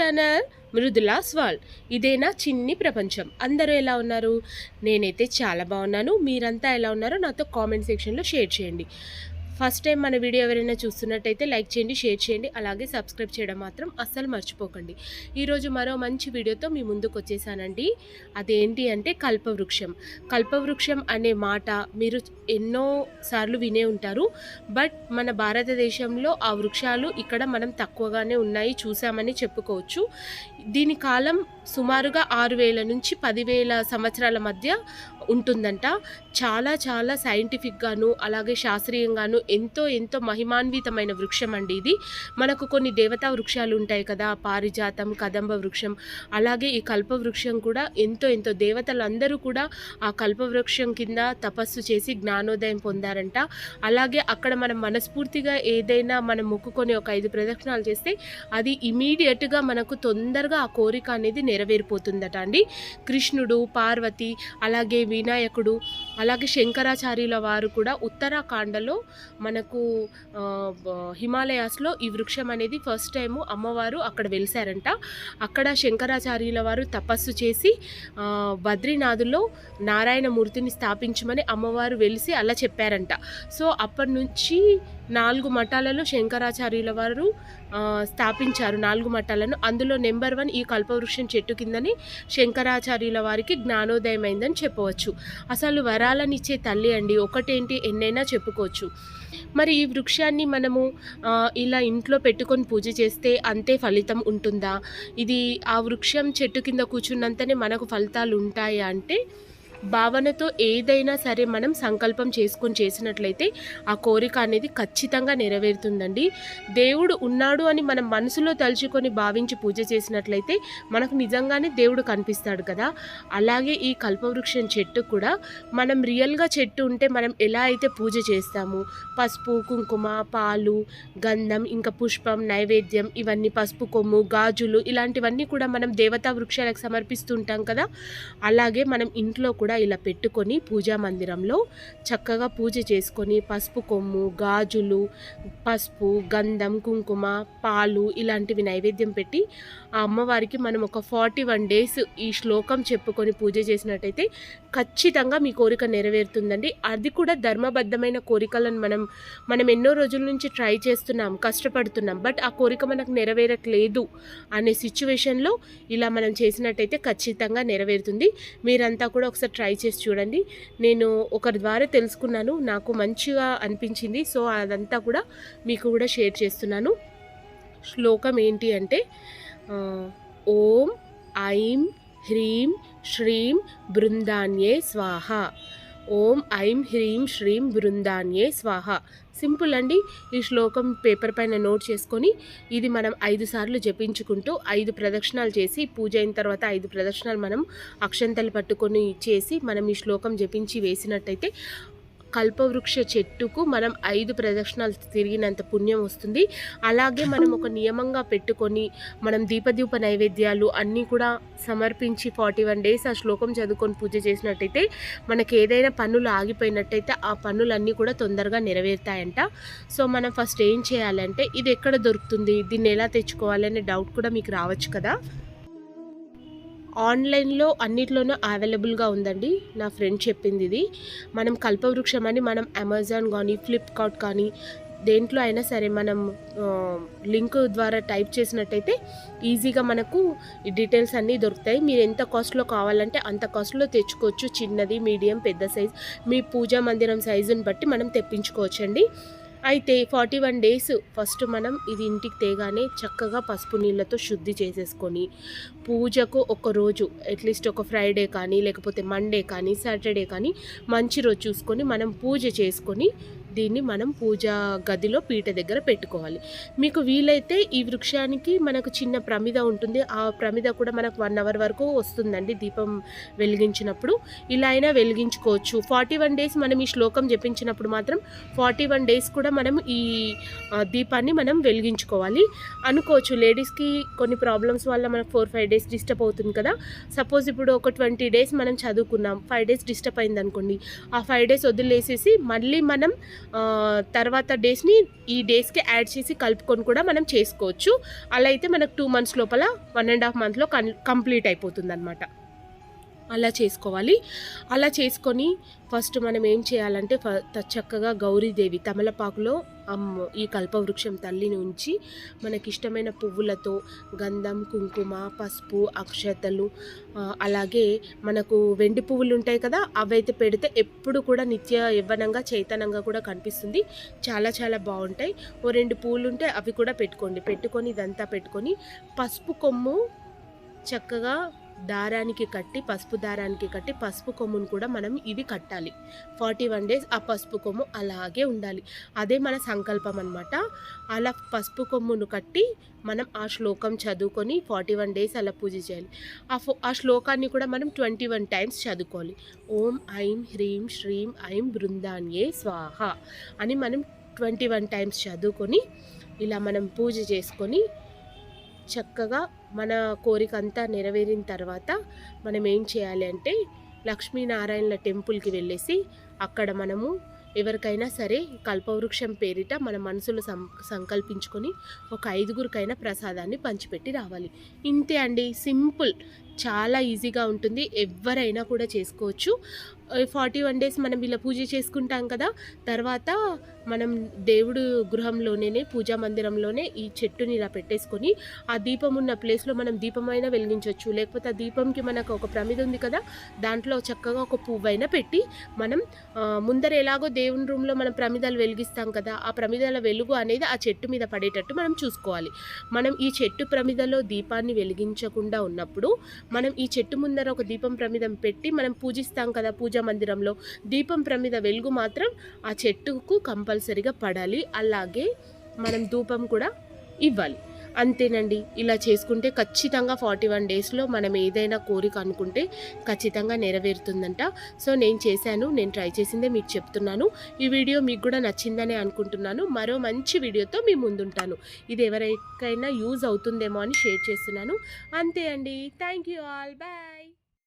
Channel మృదులా స్వాల్. ఇదేనా చిన్ని ప్రపంచం. అందరూ ఎలా ఉన్నారు? నేనైతే చాలా బాగున్నాను. మీరంతా ఎలా ఉన్నారో నాతో కామెంట్ సెక్షన్లో షేర్ చేయండి. ఫస్ట్ టైం మన వీడియో ఎవరైనా చూస్తున్నట్టయితే లైక్ చేయండి షేర్ చేయండి అలాగే సబ్స్క్రైబ్ చేయడం మాత్రం అస్సలు మర్చిపోకండి. ఈరోజు మరో మంచి వీడియోతో మీ ముందుకు వచ్చేసానండి. అదేంటి అంటే కల్పవృక్షం. కల్పవృక్షం అనే మాట మీరు ఎన్నో సార్లు వినే ఉంటారు. బట్ మన భారతదేశంలో ఆ వృక్షాలు ఇక్కడ మనం తక్కువగానే ఉన్నాయి చూసామని చెప్పుకోవచ్చు. దీని కాలం సుమారుగా ఆరు వేల నుంచి పదివేల సంవత్సరాల మధ్య ఉంటుందంట. చాలా చాలా సైంటిఫిక్గాను అలాగే శాస్త్రీయంగాను ఎంతో ఎంతో మహిమాన్వితమైన వృక్షం అండి ఇది. మనకు కొన్ని దేవతా వృక్షాలు ఉంటాయి కదా పారిజాతం కదంబ వృక్షం అలాగే ఈ కల్పవృక్షం కూడా ఎంతో ఎంతో దేవతలందరూ కూడా ఆ కల్పవృక్షం కింద తపస్సు చేసి జ్ఞానోదయం పొందారంట. అలాగే అక్కడ మనం మనస్ఫూర్తిగా ఏదైనా మనం మొక్కుకొని ఒక ఐదు ప్రదక్షిణాలు చేస్తే అది ఇమీడియట్గా మనకు తొందరగా ఆ కోరిక అనేది నెరవేరిపోతుందట అండి. కృష్ణుడు పార్వతి అలాగే వినాయకుడు అలాగే శంకరాచార్యుల వారు కూడా ఉత్తరాఖండలో మనకు హిమాలయాస్లో ఈ వృక్షం అనేది ఫస్ట్ టైం అమ్మవారు అక్కడ వెలిసారంట. అక్కడ శంకరాచార్యుల వారు తపస్సు చేసి బద్రీనాథులో నారాయణమూర్తిని స్థాపించమని అమ్మవారు వెలిసి అలా చెప్పారంట. సో అప్పటి నుంచి నాలుగు మఠాలలో శంకరాచార్యుల వారు స్థాపించారు నాలుగు మఠాలను. అందులో నెంబర్ వన్ ఈ కల్పవృక్షం చెట్టు కిందని శంకరాచార్యుల వారికి జ్ఞానోదయం అయిందని చెప్పవచ్చు. అసలు వరాలనిచ్చే తల్లి అండి. ఒకటేంటి? ఎన్నైనా చెప్పుకోవచ్చు. మరి ఈ వృక్షాన్ని మనము ఇలా ఇంట్లో పెట్టుకొని పూజ చేస్తే అంతే ఫలితం ఉంటుందా? ఇది ఆ వృక్షం చెట్టు కింద కూర్చున్నంతనే మనకు ఫలితాలు ఉంటాయా అంటే భావనతో ఏదైనా సరే మనం సంకల్పం చేసుకొని చేసినట్లయితే ఆ కోరిక అనేది ఖచ్చితంగా నెరవేరుతుందండి. దేవుడు ఉన్నాడు అని మనం మనసులో తలుచుకొని భావించి పూజ చేసినట్లయితే మనకు నిజంగానే దేవుడు కనిపిస్తాడు కదా. అలాగే ఈ కల్పవృక్షం చెట్టు కూడా మనం రియల్గా చెట్టు ఉంటే మనం ఎలా అయితే పూజ చేస్తాము? పసుపు కుంకుమ పాలు గంధం ఇంకా పుష్పం నైవేద్యం ఇవన్నీ పసుపు కొమ్ము గాజులు ఇలాంటివన్నీ కూడా మనం దేవతా వృక్షాలకు సమర్పిస్తుంటాం కదా. అలాగే మనం ఇంట్లో కూడా ఇలా పెట్టుకొని పూజా మందిరంలో చక్కగా పూజ చేసుకొని పసుపు కొమ్ము గాజులు పసుపు గంధం కుంకుమ పాలు ఇలాంటివి నైవేద్యం పెట్టి ఆ అమ్మవారికి మనం ఒక ఫార్టీ వన్ డేస్ ఈ శ్లోకం చెప్పుకొని పూజ చేసినట్టయితే ఖచ్చితంగా మీ కోరిక నెరవేరుతుందండి. అది కూడా ధర్మబద్ధమైన కోరికలను మనం మనం ఎన్నో రోజుల నుంచి ట్రై చేస్తున్నాం కష్టపడుతున్నాం బట్ ఆ కోరిక మనకు నెరవేరట్లేదు అనే సిచ్యువేషన్లో ఇలా మనం చేసినట్టయితే ఖచ్చితంగా నెరవేరుతుంది. మీరంతా కూడా ఒకసారి ట్రై చేసి చూడండి. నేను ఒకరి ద్వారా తెలుసుకున్నాను నాకు మంచిగా అనిపించింది. సో అదంతా కూడా మీకు కూడా షేర్ చేస్తున్నాను. శ్లోకం ఏంటి అంటే ఓం ఐం హ్రీం శ్రీం బృందాన్యే స్వాహ. ఓం ఐం హ్రీం శ్రీం బృందాన్యే స్వాహ. సింపుల్ అండి. ఈ శ్లోకం పేపర్ పైన నోట్ చేసుకొని ఇది మనం ఐదు సార్లు జపించుకుంటూ ఐదు ప్రదక్షిణాలు చేసి పూజ అయిన తర్వాత ఐదు ప్రదక్షిణాలు మనం అక్షంతలు పట్టుకొని చేసి మనం ఈ శ్లోకం జపించి వేసినట్టయితే కల్పవృక్ష చెట్టుకు మనం ఐదు ప్రదక్షిణాలు తిరిగినంత పుణ్యం వస్తుంది. అలాగే మనం ఒక నియమంగా పెట్టుకొని మనం దీపదీప నైవేద్యాలు అన్నీ కూడా సమర్పించి ఫార్టీ వన్ డేస్ ఆ శ్లోకం చదువుకొని పూజ చేసినట్టయితే మనకి ఏదైనా పనులు ఆగిపోయినట్టయితే ఆ పనులన్నీ కూడా తొందరగా నెరవేరుతాయంట. సో మనం ఫస్ట్ ఏం చేయాలంటే ఇది ఎక్కడ దొరుకుతుంది? దీన్ని ఎలా తెచ్చుకోవాలనే డౌట్ కూడా మీకు రావచ్చు కదా? ఆన్లైన్లో అన్నిట్లోనూ అవైలబుల్గా ఉందండి. నా ఫ్రెండ్ చెప్పింది ఇది. మనం కల్పవృక్షం అని మనం అమెజాన్ కానీ ఫ్లిప్కార్ట్ కానీ దేంట్లో అయినా సరే మనం లింక్ ద్వారా టైప్ చేసినట్టయితే ఈజీగా మనకు ఈ డీటెయిల్స్ అన్నీ దొరుకుతాయి. మీరు ఎంత కాస్ట్లో కావాలంటే అంత కాస్ట్లో తెచ్చుకోవచ్చు. చిన్నది మీడియం పెద్ద సైజ్. మీ పూజా మందిరం సైజుని బట్టి మనం తెప్పించుకోవచ్చండి. అయితే ఫార్టీ వన్ డేస్ ఫస్ట్ మనం ఇది ఇంటికి తేగానే చక్కగా పసుపు నీళ్ళతో శుద్ధి చేసేసుకొని పూజకు ఒక రోజు అట్లీస్ట్ ఒక ఫ్రైడే కానీ లేకపోతే మండే కానీ సాటర్డే కానీ మంచి రోజు చూసుకొని మనం పూజ చేసుకొని దీన్ని మనం పూజా గదిలో పీట దగ్గర పెట్టుకోవాలి. మీకు వీలైతే ఈ వృక్షానికి మనకు చిన్న ప్రమిద ఉంటుంది. ఆ ప్రమిద కూడా మనకు వన్ అవర్ వరకు వస్తుందండి దీపం వెలిగించినప్పుడు. ఇలా అయినా వెలిగించుకోవచ్చు. ఫార్టీ వన్ డేస్ మనం ఈ శ్లోకం జపించినప్పుడు మాత్రం ఫార్టీ వన్ డేస్ కూడా మనం ఈ దీపాన్ని మనం వెలిగించుకోవాలి. అనుకోవచ్చు లేడీస్కి కొన్ని ప్రాబ్లమ్స్ వల్ల మనకు ఫోర్ ఫైవ్ డేస్ డిస్టర్బ్ అవుతుంది కదా. సపోజ్ ఇప్పుడు ఒక ట్వంటీ డేస్ మనం చదువుకున్నాం. ఫైవ్ డేస్ డిస్టర్బ్ అయింది అనుకోండి ఆ ఫైవ్ డేస్ వదిలేసేసి మళ్ళీ మనం తర్వాత డేస్ని ఈ డేస్కి యాడ్ చేసి కలుపుకొని కూడా మనం చేసుకోవచ్చు. అలా అయితే మనకు టూ మంత్స్ లోపల వన్ అండ్ హాఫ్ మంత్లో కంప్లీట్ అయిపోతుంది అనమాట అలా చేసుకోవాలి. అలా చేసుకొని ఫస్ట్ మనం ఏం చేయాలంటే ఫ- చక్కగా గౌరీదేవి తమలపాకులో అమ్మ ఈ కల్పవృక్షం తల్లిని ఉంచి మనకి ఇష్టమైన పువ్వులతో గంధం కుంకుమ పసుపు అక్షతలు అలాగే మనకు వెండి పువ్వులు ఉంటాయి కదా అవైతే పెడితే ఎప్పుడు కూడా నిత్య యవ్వనంగా చైతన్యంగా కూడా కనిపిస్తుంది. చాలా చాలా బాగుంటాయి. ఓ రెండు పువ్వులు ఉంటే అవి కూడా పెట్టుకోండి. పెట్టుకొని ఇదంతా పెట్టుకొని పసుపు కొమ్ము చక్కగా దారానికి కట్టి పసుపు దారానికి కట్టి పసుపు కొమ్మును కూడా మనం ఇవి కట్టాలి. ఫార్టీ వన్ డేస్ ఆ పసుపు కొమ్ము అలాగే ఉండాలి. అదే మన సంకల్పం అనమాట అలా పసుపు కొమ్మును కట్టి మనం ఆ శ్లోకం చదువుకొని ఫార్టీ వన్ డేస్ అలా పూజ చేయాలి. ఆ ఫో ఆ శ్లోకాన్ని కూడా మనం ట్వంటీ వన్ టైమ్స్ చదువుకోవాలి. ఓం ఐం హ్రీం శ్రీం ఐం బృందాన్యే స్వాహ అని మనం ట్వంటీ వన్ టైమ్స్ చదువుకొని ఇలా మనం పూజ చేసుకొని చక్కగా మన కోరిక అంతా నెరవేరిన తర్వాత మనం ఏం చేయాలి అంటే లక్ష్మీనారాయణల టెంపుల్కి వెళ్ళేసి అక్కడ మనము ఎవరికైనా సరే కల్పవృక్షం పేరిట మన మనసులో సం సంకల్పించుకొని ఒక ఐదుగురికైనా ప్రసాదాన్ని పంచిపెట్టి రావాలి. ఇంతే అండి. సింపుల్. చాలా ఈజీగా ఉంటుంది. ఎవరైనా కూడా చేసుకోవచ్చు. ఫార్టీ వన్ డేస్ మనం ఇలా పూజ చేసుకుంటాం కదా తర్వాత మనం దేవుడు గృహంలోనే పూజా మందిరంలోనే ఈ చెట్టుని ఇలా పెట్టేసుకొని ఆ దీపం ఉన్న ప్లేస్లో మనం దీపమైనా వెలిగించవచ్చు లేకపోతే ఆ దీపంకి మనకు ఒక ప్రమిద ఉంది కదా దాంట్లో చక్కగా ఒక పువ్వైనా పెట్టి మనం ముందర ఎలాగో దేవుని రూమ్లో మనం ప్రమిదాలు వెలిగిస్తాం కదా ఆ ప్రమిదల వెలుగు అనేది ఆ చెట్టు మీద పడేటట్టు మనం చూసుకోవాలి. మనం ఈ చెట్టు ప్రమిదలో దీపాన్ని వెలిగించకుండా ఉన్నప్పుడు మనం ఈ చెట్టు ముందర ఒక దీపం ప్రమిదం పెట్టి మనం పూజిస్తాం కదా పూజ పూజా మందిరంలో దీపం ప్రమిద వెలుగు మాత్రం ఆ చెట్టుకు కంపల్సరిగా పడాలి. అలాగే మనం ధూపం కూడా ఇవ్వాలి. అంతేనండి. ఇలా చేసుకుంటే ఖచ్చితంగా ఫార్టీ వన్ డేస్లో మనం ఏదైనా కోరిక అనుకుంటే ఖచ్చితంగా నెరవేరుతుందంట. సో నేను చేశాను. నేను ట్రై చేసిందే మీకు చెప్తున్నాను. ఈ వీడియో మీకు కూడా నచ్చిందనే అనుకుంటున్నాను. మరో మంచి వీడియోతో మీ ముందుంటాను. ఇది ఎవరికైనా యూజ్ అవుతుందేమో అని షేర్ చేస్తున్నాను. అంతే అండి. Thank you all. బాయ్.